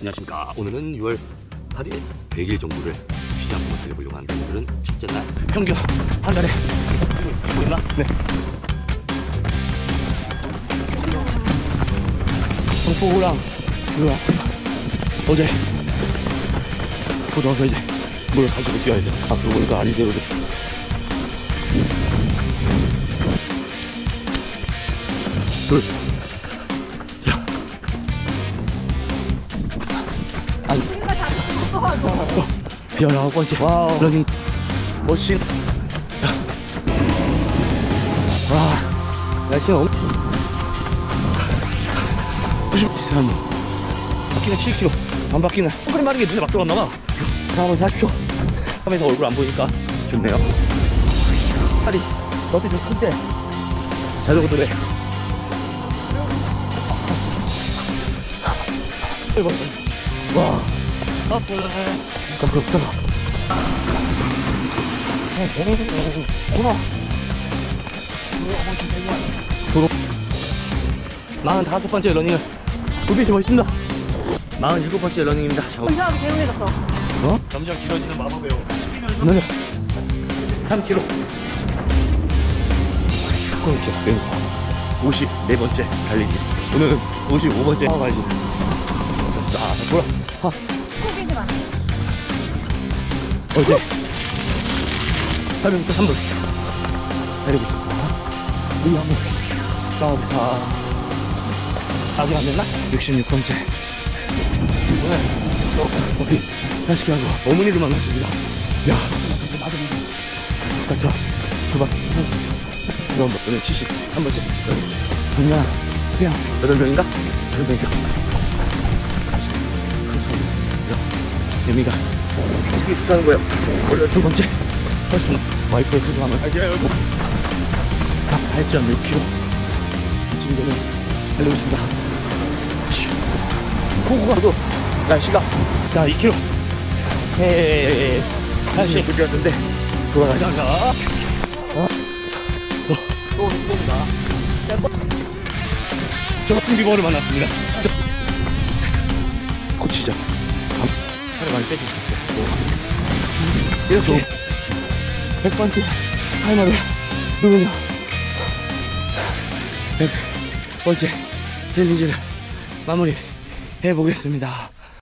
안녕하십니까. 오늘은 6월 8일 100일 정도를 쉬지 않고 달려보려고 하는데 오늘은 첫째 날. 평균 한 달에 있나? 네. 청포구랑 그거 어제 넣어서 이제 물을 가지고 뛰어야 돼. 아, 그러고 보니까 아니대로도. 둘. 열아홉 번째. 와우. 러닝. 멋진. 야. 와. 날씨가 엄 93. 바퀴는 7km. 반 바퀴는 헝그리 마른 게 눈에 막 들어왔나봐. 다음은 4km. 하면서 얼굴 안 보이니까 좋네요. 팔이 너한테 좀 큰데. 자전거 도래. 와. 아프다. 깜짝깜짝. 구나. 도로. 45번째 러닝을 우비 멋있습니다 47번째 러닝입니다 자, 이상하게 개운해졌어. 어? 점점 길어지는 마법의 오늘 3km 그렇죠 네. 54번째 달리기 오늘은 55번째 아 가야지 자 돌아 하. 어제. 800부터 3분 달리고 있습니다. 우리 한번 싸워보자 아직 안 됐나? 66번째. 오늘 또 어디? 다시 하고. 어머니를 만났습니다. 야. 딱서 두번. 그럼 오늘 71번째 그냥 그냥 8명인가? 8명인가? 큰 소리 있습니다. 야 재미가 책이 좋다는 거예요 오늘 두 번째. 훨씬 와이프의 알게 하고 8.6km 이 친구는 달리고 있습니다. 고고가도 날씨가. 자 2km 헤헤헤헤 다시. 뛰었는데 돌아가자. 어? 또 힘듭니다. 저같은 비버를 만났습니다. 코치자 살을 많이 빼줄 수 있어요. 이렇게. 100번째 타이머를 누르며 100번째 챌린지를 마무리 해보겠습니다